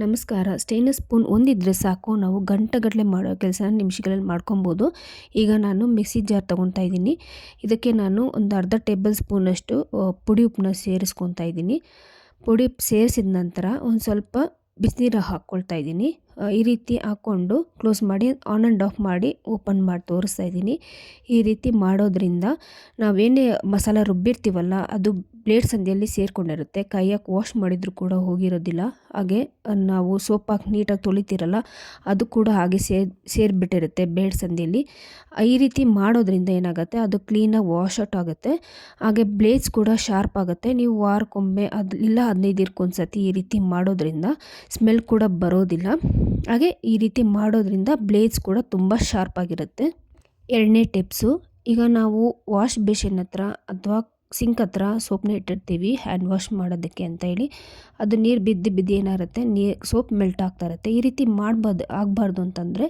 ನಮಸ್ಕಾರ. Stainless spoon ಒಂದಿದ್ದರೆ ಸಾಕು. ನಾವು ಗಂಟೆಗಟ್ಟಲೆ ಮಾಡೋ ಕೆಲಸ ನಿಮಿಷಗಳಲ್ಲಿ ಮಾಡ್ಕೊಬೋದು. ಈಗ ನಾನು ಮಿಕ್ಸಿ ಜಾರ್ ತೊಗೊತಾ ಇದ್ದೀನಿ. ಇದಕ್ಕೆ ನಾನು ಒಂದು ಅರ್ಧ ಟೇಬಲ್ ಸ್ಪೂನಷ್ಟು ಪುಡಿ ಉಪ್ಪನ್ನ ಸೇರಿಸ್ಕೊತಾ ಇದ್ದೀನಿ. ಪುಡಿ ಸೇರಿಸಿದ ನಂತರ ಒಂದು ಸ್ವಲ್ಪ ಬಿಸಿನೀರು ಹಾಕ್ಕೊಳ್ತಾ ಇದ್ದೀನಿ. ಈ ರೀತಿ ಹಾಕ್ಕೊಂಡು ಕ್ಲೋಸ್ ಮಾಡಿ ಆನ್ ಆ್ಯಂಡ್ ಆಫ್ ಮಾಡಿ ಓಪನ್ ಮಾಡಿ ತೋರಿಸ್ತಾ ಇದ್ದೀನಿ. ಈ ರೀತಿ ಮಾಡೋದ್ರಿಂದ ನಾವೇನೇ ಮಸಾಲ ರುಬ್ಬಿರ್ತೀವಲ್ಲ, ಅದು ಬ್ಲೇಡ್ ಸಂದಿಯಲ್ಲಿ ಸೇರಿಕೊಂಡಿರುತ್ತೆ. ಕೈಯಾಗಿ ವಾಶ್ ಮಾಡಿದರೂ ಕೂಡ ಹೋಗಿರೋದಿಲ್ಲ. ಹಾಗೆ ನಾವು ಸೋಪ್ ಹಾಕಿ ನೀಟಾಗಿ ತೊಳಿತೀರಲ್ಲ, ಅದು ಕೂಡ ಹಾಗೆ ಸೇರ್, ಸೇರಿಬಿಟ್ಟಿರುತ್ತೆ ಬ್ಲೇಡ್ ಸಂದಿಯಲ್ಲಿ. ಈ ರೀತಿ ಮಾಡೋದ್ರಿಂದ ಏನಾಗುತ್ತೆ, ಅದು ಕ್ಲೀನಾಗಿ ವಾಶ್ ಔಟ್ ಆಗುತ್ತೆ. ಹಾಗೆ ಬ್ಲೇಡ್ಸ್ ಕೂಡ ಶಾರ್ಪ್ ಆಗುತ್ತೆ. ನೀವು ವಾರಕ್ಕೊಮ್ಮೆ ಅದು, ಇಲ್ಲ ಹದಿನೈದು ಸತಿ ಈ ರೀತಿ ಮಾಡೋದ್ರಿಂದ ಸ್ಮೆಲ್ ಕೂಡ ಬರೋದಿಲ್ಲ. ಹಾಗೆ ಈ ರೀತಿ ಮಾಡೋದ್ರಿಂದ ಬ್ಲೇಡ್ಸ್ ಕೂಡ ತುಂಬ ಶಾರ್ಪ್ ಆಗಿರುತ್ತೆ. ಎರಡನೇ ಟಿಪ್ಸು ಈಗ ನಾವು ವಾಶ್ ಬೇಷನ್ ಹತ್ರ ಅಥವಾ ಸಿಂಕ್ ಹತ್ರ ಸೋಪ್ನ ಇಟ್ಟಿರ್ತೀವಿ ಹ್ಯಾಂಡ್ ವಾಶ್ ಮಾಡೋದಕ್ಕೆ ಅಂತ ಹೇಳಿ. ಅದು ನೀರು ಬಿದ್ದು ಬಿದ್ದು ಏನಾಗುತ್ತೆ ನೀರು ಸೋಪ್ ಮೆಲ್ಟ್ ಆಗ್ತಾ ಇರುತ್ತೆ. ಈ ರೀತಿ ಮಾಡ್ಬಾರ್ದು, ಆಗಬಾರ್ದು ಅಂತಂದರೆ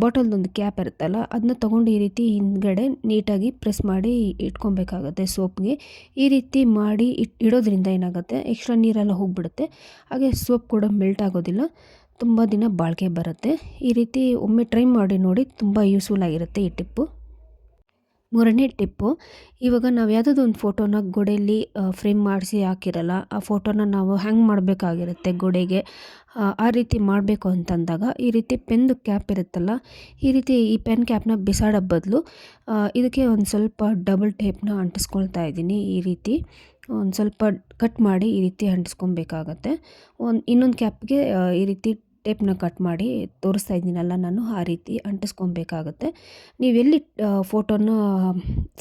ಬಾಟಲ್ದೊಂದು ಕ್ಯಾಪ್ ಇರುತ್ತಲ್ಲ ಅದನ್ನ ತೊಗೊಂಡು ಈ ರೀತಿ ಹಿಂದ್ಗಡೆ ನೀಟಾಗಿ ಪ್ರೆಸ್ ಮಾಡಿ ಇಟ್ಕೊಬೇಕಾಗತ್ತೆ ಸೋಪ್ಗೆ ಈ ರೀತಿ ಮಾಡಿ ಇಟ್, ಇಡೋದ್ರಿಂದ ಏನಾಗುತ್ತೆ ಎಕ್ಸ್ಟ್ರಾ ನೀರೆಲ್ಲ ಹೋಗಿಬಿಡುತ್ತೆ. ಹಾಗೆ ಸೋಪ್ ಕೂಡ ಮೆಲ್ಟ್ ಆಗೋದಿಲ್ಲ. ತುಂಬ ದಿನ ಬಾಳಿಕೆ ಬರುತ್ತೆ. ಈ ರೀತಿ ಒಮ್ಮೆ ಟ್ರೈ ಮಾಡಿ ನೋಡಿ ತುಂಬ ಯೂಸ್ಫುಲ್ ಆಗಿರುತ್ತೆ ಈ ಟಿಪ್ಪು ಮೂರನೇ ಟಿಪ್ಪು ಇವಾಗ ನಾವು ಯಾವುದಾದ್ರು ಒಂದು ಫೋಟೋನ ಗೋಡೆಯಲ್ಲಿ ಫ್ರೇಮ್ ಮಾಡಿಸಿ ಹಾಕಿರಲ್ಲ ಆ ಫೋಟೋನ ನಾವು ಹ್ಯಾಂಗ್ ಮಾಡಬೇಕಾಗಿರುತ್ತೆ ಗೋಡೆಗೆ. ಆ, ರೀತಿ ಮಾಡಬೇಕು ಅಂತಂದಾಗ ಈ ರೀತಿ ಪೆನ್ದು ಕ್ಯಾಪ್ ಇರುತ್ತಲ್ಲ ಈ ರೀತಿ ಈ ಪೆನ್ ಕ್ಯಾಪ್ನ ಬಿಸಾಡೋ ಬದಲು ಇದಕ್ಕೆ ಒಂದು ಸ್ವಲ್ಪ ಡಬಲ್ ಟೇಪ್ನ ಅಂಟಿಸ್ಕೊಳ್ತಾ ಇದ್ದೀನಿ ಈ ರೀತಿ. ಒಂದು ಸ್ವಲ್ಪ ಕಟ್ ಮಾಡಿ ಈ ರೀತಿ ಅಂಟಿಸ್ಕೊಬೇಕಾಗತ್ತೆ. ಒಂದು ಇನ್ನೊಂದು ಕ್ಯಾಪ್ಗೆ ಈ ರೀತಿ ಟೇಪ್ನ ಕಟ್ ಮಾಡಿ ತೋರಿಸ್ತಾ ಇದ್ದೀನಲ್ಲ ನಾನು ಆ ರೀತಿ ಅಂಟಿಸ್ಕೊಬೇಕಾಗತ್ತೆ. ನೀವೆಲ್ಲಿ ಫೋಟೋನ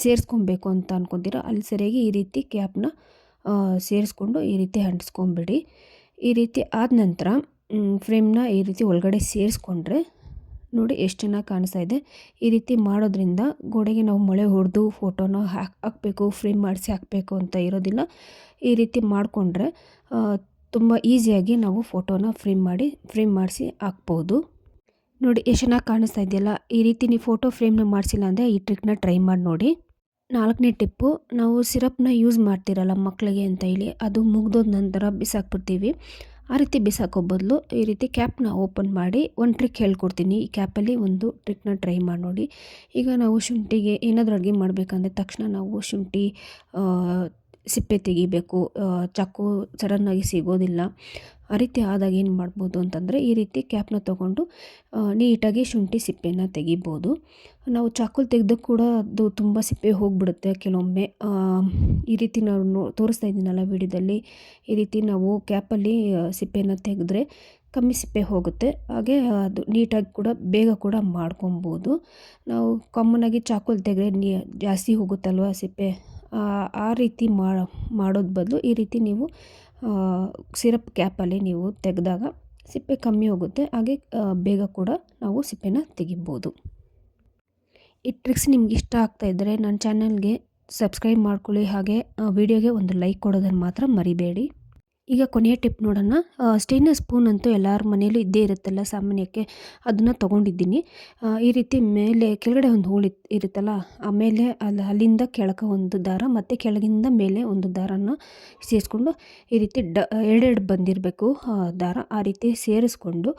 ಸೇರಿಸ್ಕೊಬೇಕು ಅಂತ ಅಂದ್ಕೊತೀರೋ ಅಲ್ಲಿ ಸರಿಯಾಗಿ ಈ ರೀತಿ ಕ್ಯಾಪ್ನ ಸೇರಿಸ್ಕೊಂಡು ಈ ರೀತಿ ಅಂಟಿಸ್ಕೊಂಬಿಡಿ. ಈ ರೀತಿ ಆದ ನಂತರ ಫ್ರೇಮ್ನ ಈ ರೀತಿ ಒಳಗಡೆ ಸೇರಿಸ್ಕೊಂಡ್ರೆ ನೋಡಿ ಎಷ್ಟು ಚೆನ್ನಾಗಿ ಕಾಣಿಸ್ತಾ ಇದೆ. ಈ ರೀತಿ ಮಾಡೋದ್ರಿಂದ ಗೋಡೆಗೆ ನಾವು ಮೊಳೆ ಹೊಡೆದು ಫೋಟೋನ ಹಾಕ್, ಹಾಕಬೇಕು, ಫ್ರೇಮ್ ಮಾಡಿಸಿ ಹಾಕಬೇಕು ಅಂತ ಇರೋದಿಲ್ಲ. ಈ ರೀತಿ ಮಾಡಿಕೊಂಡ್ರೆ ತುಂಬ ಈಸಿಯಾಗಿ ನಾವು ಫೋಟೋನ ಫ್ರೇಮ್ ಮಾಡಿ, ಫ್ರೇಮ್ ಮಾಡಿಸಿ ಹಾಕ್ಬೋದು. ನೋಡಿ ಎಷ್ಟು ಚೆನ್ನಾಗಿ ಕಾಣಿಸ್ತಾ ಇದೆಯಲ್ಲ? ಈ ರೀತಿ ನೀವು ಫೋಟೋ ಫ್ರೇಮ್ನ ಮಾಡಿಸಿಲ್ಲ ಅಂದರೆ ಈ ಟ್ರಿಕ್ನ ಟ್ರೈ ಮಾಡಿ ನೋಡಿ. ನಾಲ್ಕನೇ ಟಿಪ್ಪು, ನಾವು ಸಿರಪ್ನ ಯೂಸ್ ಮಾಡ್ತಿರಲ್ಲ ಮಕ್ಕಳಿಗೆ ಅಂತ ಹೇಳಿ, ಅದು ಮುಗ್ದೋದ ನಂತರ ಬಿಸಾಕ್ಬಿಡ್ತೀವಿ. ಆ ರೀತಿ ಬಿಸಾಕೋ ಬದಲು ಈ ರೀತಿ ಕ್ಯಾಪ್ನ ಓಪನ್ ಮಾಡಿ ಒಂದು ಟ್ರಿಕ್ ಹೇಳ್ಕೊಡ್ತೀನಿ. ಈ ಕ್ಯಾಪಲ್ಲಿ ಒಂದು ಟ್ರಿಕ್ನ ಟ್ರೈ ಮಾಡಿ ನೋಡಿ. ಈಗ ನಾವು ಶುಂಠಿಗೆ ಏನಾದರೂ ಅಡುಗೆ ಮಾಡಬೇಕಂದ್ರೆ ತಕ್ಷಣ ನಾವು ಶುಂಠಿ ಸಿಪ್ಪೆ ತೆಗಿಬೇಕು ಚಾಕು ಸಡನ್ನಾಗಿ ಸಿಗೋದಿಲ್ಲ. ಆ ರೀತಿ ಆದಾಗ ಏನು ಮಾಡ್ಬೋದು ಅಂತಂದರೆ ಈ ರೀತಿ ಕ್ಯಾಪ್ನ ತೊಗೊಂಡು ನೀಟಾಗಿ ಶುಂಠಿ ಸಿಪ್ಪೆನ ತೆಗಿಬೋದು. ನಾವು ಚಾಕುಲ್ ತೆಗೆದು ಕೂಡ ಅದು ತುಂಬ ಸಿಪ್ಪೆ ಹೋಗಿಬಿಡುತ್ತೆ. ಕೆಲವೊಮ್ಮೆ ಈ ರೀತಿ ನಾವು ನೋ, ತೋರಿಸ್ತಾ ಇದ್ದೀನಲ್ಲ ವಿಡಿಯೋದಲ್ಲಿ, ಈ ರೀತಿ ನಾವು ಕ್ಯಾಪಲ್ಲಿ ಸಿಪ್ಪೆನ ತೆಗೆದ್ರೆ ಕಮ್ಮಿ ಸಿಪ್ಪೆ ಹೋಗುತ್ತೆ. ಹಾಗೆ ಅದು ನೀಟಾಗಿ ಕೂಡ ಬೇಗ ಕೂಡ ಮಾಡ್ಕೊಬೋದು. ನಾವು ಕಾಮನ್ನಾಗಿ ಚಾಕುಲ್ ತೆಗೆದ್ರೆ ನೀ, ಜಾಸ್ತಿ ಹೋಗುತ್ತಲ್ವ ಸಿಪ್ಪೆ? ಆ, ರೀತಿ ಮಾಡೋದು ಬದಲು ಈ ರೀತಿ ನೀವು ಸಿರಪ್ ಕ್ಯಾಪಲ್ಲಿ ನೀವು ತೆಗೆದಾಗ ಸಿಪ್ಪೆ ಕಮ್ಮಿ ಹೋಗುತ್ತೆ. ಹಾಗೆ ಬೇಗ ಕೂಡ ನಾವು ಸಿಪ್ಪೆನ ತೆಗಿಬೋದು. ಈ ಟ್ರಿಕ್ಸ್ ನಿಮ್ಗೆ ಇಷ್ಟ ಆಗ್ತಾ ಇದ್ದರೆ ನನ್ನ ಚಾನಲ್ಗೆ ಸಬ್ಸ್ಕ್ರೈಬ್ ಮಾಡ್ಕೊಳ್ಳಿ. ಹಾಗೆ ವಿಡಿಯೋಗೆ ಒಂದು ಲೈಕ್ ಕೊಡೋದನ್ನು ಮಾತ್ರ ಮರಿಬೇಡಿ. ಈಗ ಕೊನೆಯ ಟಿಪ್ ನೋಡೋಣ. ಸ್ಟೇನ್ಲೆಸ್ ಸ್ಪೂನ್ ಅಂತೂ ಎಲ್ಲರ ಮನೆಯಲ್ಲೂ ಇದ್ದೇ ಇರುತ್ತಲ್ಲ ಸಾಮಾನ್ಯಕ್ಕೆ. ಅದನ್ನು ತೊಗೊಂಡಿದ್ದೀನಿ. ಈ ರೀತಿ ಮೇಲೆ ಕೆಳಗಡೆ ಒಂದು ಹೋಳಿ ಇರುತ್ತಲ್ಲ ಆಮೇಲೆ ಅಲ್ಲಿ ಅಲ್ಲಿಂದ ಕೆಳಗೆ ಒಂದು ದಾರ, ಮತ್ತು ಕೆಳಗಿಂದ ಮೇಲೆ ಒಂದು ದಾರನ ಸೇರಿಸ್ಕೊಂಡು ಈ ರೀತಿ ಡ, ಎರಡೆರಡು ಬಂದಿರಬೇಕು ದಾರ. ಆ ರೀತಿ ಸೇರಿಸ್ಕೊಂಡು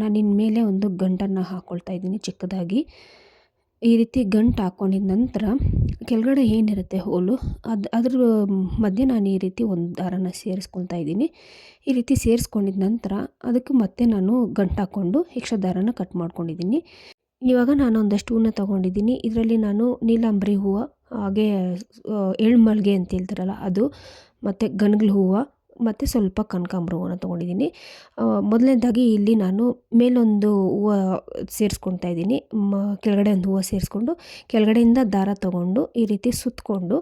ನಾನು ಇನ್ಮೇಲೆ ಒಂದು ಗಂಟನ್ನು ಹಾಕ್ಕೊಳ್ತಾ ಇದ್ದೀನಿ ಚಿಕ್ಕದಾಗಿ. ಈ ರೀತಿ ಗಂಟು ಹಾಕ್ಕೊಂಡಿದ ನಂತರ ಕೆಳಗಡೆ ಏನಿರುತ್ತೆ ಹೋಲು, ಅದು ಅದ್ರ ಮಧ್ಯೆ ನಾನು ಈ ರೀತಿ ಒಂದು ದಾರನ ಸೇರಿಸ್ಕೊಳ್ತಾ ಇದ್ದೀನಿ. ಈ ರೀತಿ ಸೇರಿಸ್ಕೊಂಡಿದ ನಂತರ ಅದಕ್ಕೆ ಮತ್ತೆ ನಾನು ಗಂಟು ಹಾಕ್ಕೊಂಡು ಎಕ್ಸ್ಟ್ರಾ ದಾರನ ಕಟ್ ಮಾಡ್ಕೊಂಡಿದ್ದೀನಿ. ಇವಾಗ ನಾನು ಒಂದಷ್ಟು ಹೂವನ್ನ ತೊಗೊಂಡಿದ್ದೀನಿ. ಇದರಲ್ಲಿ ನಾನು ನೀಲಾಂಬರಿ ಹೂವು, ಹಾಗೆ ಎಳ್ಮಲ್ಗೆ ಅಂತ ಹೇಳ್ತಾರಲ್ಲ ಅದು, ಮತ್ತು ಗನ್ಗ್ಲ ಹೂವು ಮತ್ತು ಸ್ವಲ್ಪ ಕನಕಾಂಬ್ರ ಹೂವನ್ನ ತೊಗೊಂಡಿದ್ದೀನಿ ಮೊದಲನೇದಾಗಿ ಇಲ್ಲಿ ನಾನು ಮೇಲೊಂದು ಹೂವು ಸೇರಿಸ್ಕೊಳ್ತಾ ಇದ್ದೀನಿ. ಕೆಳಗಡೆ ಒಂದು ಹೂವು ಸೇರಿಸ್ಕೊಂಡು, ಕೆಳಗಡೆಯಿಂದ ದಾರ ತಗೊಂಡು ಈ ರೀತಿ ಸುತ್ತಕೊಂಡು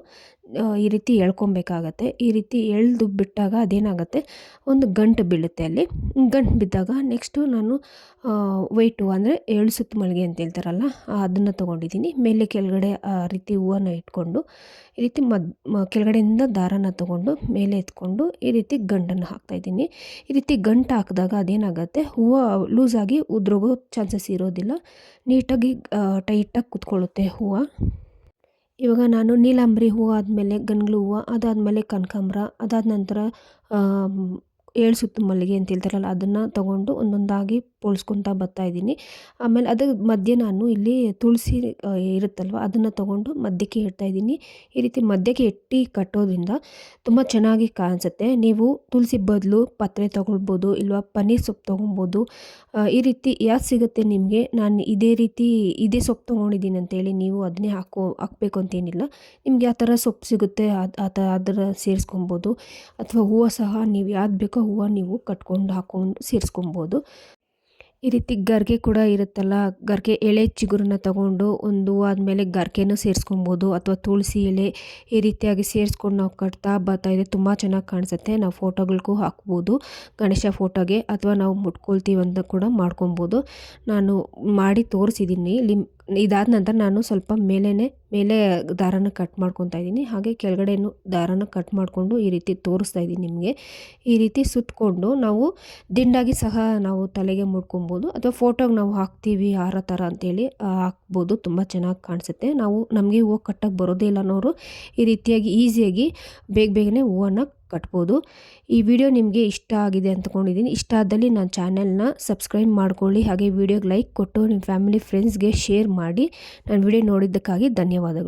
ಈ ರೀತಿ ಎಳ್ಕೊಬೇಕಾಗತ್ತೆ. ಈ ರೀತಿ ಎಳೆದು ಬಿಟ್ಟಾಗ ಅದೇನಾಗುತ್ತೆ? ಒಂದು ಗಂಟು ಬೀಳುತ್ತೆ ಅಲ್ಲಿ. ಗಂಟು ಬಿದ್ದಾಗ ನೆಕ್ಸ್ಟು ನಾನು ವೈಟ್ ಅಂದರೆ ಏಳು ಸುತ್ತು ಮಳಿಗೆ ಅಂತ ಹೇಳ್ತಾರಲ್ಲ ಅದನ್ನು ತೊಗೊಂಡಿದ್ದೀನಿ. ಮೇಲೆ ಕೆಳಗಡೆ, ಆ, ರೀತಿ ಹೂವನ್ನು ಇಟ್ಕೊಂಡು, ಈ ರೀತಿ ಮದ್ ಕೆಳಗಡೆಯಿಂದ ದಾರನ ತೊಗೊಂಡು ಮೇಲೆ ಎತ್ಕೊಂಡು ಈ ರೀತಿ ಗಂಟನ್ನು ಹಾಕ್ತಾಯಿದ್ದೀನಿ ಈ ರೀತಿ ಗಂಟು ಹಾಕಿದಾಗ ಅದೇನಾಗುತ್ತೆ? ಹೂವು ಲೂಸಾಗಿ ಉದ್ರೋಗೋ ಚಾನ್ಸಸ್ ಇರೋದಿಲ್ಲ. ನೀಟಾಗಿ ಟೈಟಾಗಿ ಕುತ್ಕೊಳ್ಳುತ್ತೆ ಹೂವು. ಇವಾಗ ನಾನು ನೀಲಾಂಬರಿ ಹೂವು ಆದಮೇಲೆ ಗಂಗ್ಳು ಹೂವು, ಅದಾದಮೇಲೆ ಕನಕಾಂಬ್ರ, ಅದಾದ ನಂತರ ಏಳು ಸುತ್ತು ಮಲ್ಲಿಗೆ ಅಂತ ಹೇಳ್ತಾರಲ್ಲ, ಅದನ್ನು ತಗೊಂಡು ಒಂದೊಂದಾಗಿ ಪೋಳ್ಸ್ಕೊತಾ ಬರ್ತಾ ಇದ್ದೀನಿ. ಆಮೇಲೆ ಅದ್ರ ಮಧ್ಯೆ ನಾನು ಇಲ್ಲಿ ತುಳಸಿ ಇರುತ್ತಲ್ವ, ಅದನ್ನು ತಗೊಂಡು ಮಧ್ಯಕ್ಕೆ ಇಡ್ತಾ ಇದ್ದೀನಿ. ಈ ರೀತಿ ಮಧ್ಯಕ್ಕೆ ಇಟ್ಟು ಕಟ್ಟೋದ್ರಿಂದ ತುಂಬ ಚೆನ್ನಾಗಿ ಕಾಣಿಸುತ್ತೆ. ನೀವು ತುಳಸಿ ಬದಲು, ಪತ್ರೆ ತೊಗೊಳ್ಬೋದು, ಇಲ್ವಾ ಪನ್ನೀರ್ ಸೊಪ್ಪು ತೊಗೊಬೋದು ಈ ರೀತಿ ಯಾವ್ದು ಸಿಗುತ್ತೆ ನಿಮಗೆ? ನಾನು ಇದೇ ರೀತಿ ಇದೇ ಸೊಪ್ಪು ತೊಗೊಂಡಿದ್ದೀನಿ ಅಂತೇಳಿ ನೀವು ಅದನ್ನೇ ಹಾಕೋ, ಹಾಕ್ಬೇಕು ಅಂತೇನಿಲ್ಲ. ನಿಮ್ಗೆ ಯಾವ ಥರ ಸೊಪ್ಪು ಸಿಗುತ್ತೆ, ಅದು, ಆ ಥರ ಅದರ ಸೇರಿಸ್ಕೊಬೋದು ಅಥವಾ ಹೂವು ಸಹ ನೀವು ಯಾವ್ದು ಬೇಕೋ ಹೂವು ನೀವು ಕಟ್ಕೊಂಡು ಹಾಕ್ಕೊಂಡು ಸೇರಿಸ್ಕೊಬೋದು ಈ ರೀತಿ ಗರ್ಗೆ ಕೂಡ ಇರುತ್ತಲ್ಲ, ಗರ್ಗೆ ಎಳೆ ಚಿಗುರನ್ನ ತಗೊಂಡು ಒಂದು ಆದಮೇಲೆ ಗರ್ಗೆನೂ ಸೇರಿಸ್ಕೊಬೋದು ಅಥವಾ ತುಳಸಿ ಎಲೆ ಈ ರೀತಿಯಾಗಿ ಸೇರಿಸ್ಕೊಂಡು ನಾವು ಕಟ್ತಾ ಬರ್ತಾ ಇದೆ ತುಂಬ ಚೆನ್ನಾಗಿ ಕಾಣಿಸುತ್ತೆ. ನಾವು ಫೋಟೋಗಳಿಗೂ ಹಾಕ್ಬೋದು, ಗಣೇಶ ಫೋಟೋಗೆ ಅಥವಾ ನಾವು ಮುಟ್ಕೊಳ್ತೀವಿ ಅಂತ ಕೂಡ ಮಾಡ್ಕೊಬೋದು. ನಾನು ಮಾಡಿ ತೋರಿಸಿದ್ದೀನಿ ಇಲ್ಲಿ ಇದಾದ ನಂತರ ನಾನು ಸ್ವಲ್ಪ ಮೇಲೇ ಮೇಲೆ ದಾರನ ಕಟ್ ಮಾಡ್ಕೊತಾ ಇದ್ದೀನಿ. ಹಾಗೆ ಕೆಳಗಡೆನೂ ದಾರನ ಕಟ್ ಮಾಡಿಕೊಂಡು ಈ ರೀತಿ ತೋರಿಸ್ತಾ ಇದ್ದೀನಿ ನಿಮಗೆ. ಈ ರೀತಿ ಸುತ್ತಕೊಂಡು ನಾವು ದಿಂಡಾಗಿ ಸಹ ನಾವು ತಲೆಗೆ ಮುಡ್ಕೊಬೋದು. ಅಥವಾ ಫೋಟೋಗೆ ನಾವು ಹಾಕ್ತೀವಿ ಹಾರ ಥರ ಅಂತೇಳಿ ಹಾಕ್ಬೋದು. ತುಂಬ ಚೆನ್ನಾಗಿ ಕಾಣಿಸುತ್ತೆ. ನಾವು ನಮಗೆ ಹೂವು ಕಟ್ಟಕ್ಕೆ ಬರೋದೇ ಇಲ್ಲ ಅನ್ನೋರು ಈ ರೀತಿಯಾಗಿ ಈಸಿಯಾಗಿ ಬೇಗ ಬೇಗನೆ ಹೂವನ್ನು ಕಟ್ಬೋದು. ಈ ವಿಡಿಯೋ ನಿಮಗೆ ಇಷ್ಟ ಆಗಿದೆ ಅಂದ್ಕೊಂಡಿದ್ದೀನಿ. ಇಷ್ಟ ಆದಲ್ಲಿ ನನ್ನ ಚಾನೆಲ್ನ ಸಬ್ಸ್ಕ್ರೈಬ್ ಮಾಡ್ಕೊಳ್ಳಿ. ಹಾಗೆ ವಿಡಿಯೋಗೆ ಲೈಕ್ ಕೊಟ್ಟು ನಿಮ್ಮ ಫ್ಯಾಮಿಲಿ, ಫ್ರೆಂಡ್ಸ್ಗೆ ಶೇರ್ ಮಾಡಿ. ನನ್ನ ವಿಡಿಯೋ ನೋಡಿದ್ದಕ್ಕಾಗಿ ಧನ್ಯವಾದಗಳು.